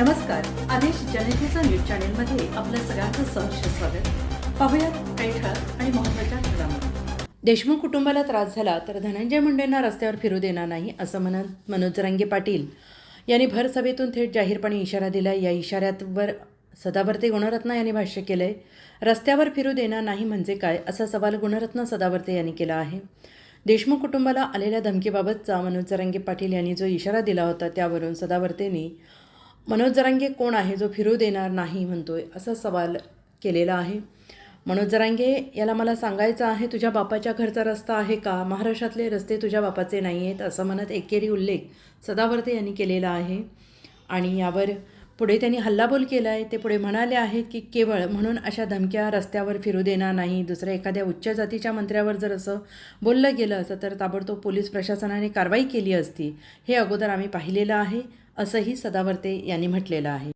नमस्कार. आदेश जनतेचा न्यूज चॅनेलमध्ये आपलं सगळ्यांचं सहर्ष स्वागत. पाहूयात काही ठळक आणि महत्त्वाच्या घडामोडी. देशमुख कुटुंबाला त्रास झाला तर धनंजय मुंडेंना रस्त्यावर फिरू देणार नाही असं म्हणत मनोज रंगे पाटील यांनी भर सभेतून थेट जाहीरपणे इशारा दिला. या इशाऱ्यावर सदावर्ते गुणरत्न यांनी भाष्य केलं आहे रस्त्यावर फिरू देणार नाही म्हणजे काय? असा सवाल गुणरत्न सदावर्ते यांनी केला आहे. देशमुख कुटुंबाला आलेल्या धमकीबाबतचा मनोज रंगे पाटील यांनी जो इशारा दिला होता त्यावरून सदावर्तेंनी मनोज जरांगे कोण आहे जो फिरू देणार नाही म्हणतोय असा सवाल केलेला आहे. मनोज जरांगे याला मला सांगायचं आहे तुझ्या बापाच्या घरचा रस्ता आहे का? महाराष्ट्रातले रस्ते तुझ्या बापाचे नाही आहेत असं म्हणत एकेरी उल्लेख सदावर्ते यांनी केलेला आहे. आणि यावर पुढे त्यांनी हल्लाबोल केला आहे ते पुढे म्हणाले आहेत की केवळ म्हणून अशा धमक्या रस्त्यावर फिरू देणार नाही. दुसऱ्या एखाद्या उच्च जातीच्या मंत्र्यावर जर असं बोललं गेलं असं तर ताबडतोब पोलीस प्रशासनाने कारवाई केली असती. हे अगोदर आम्ही पाहिलेलं आहे. असंही सदावर्ते यांनी म्हटलेलं आहे.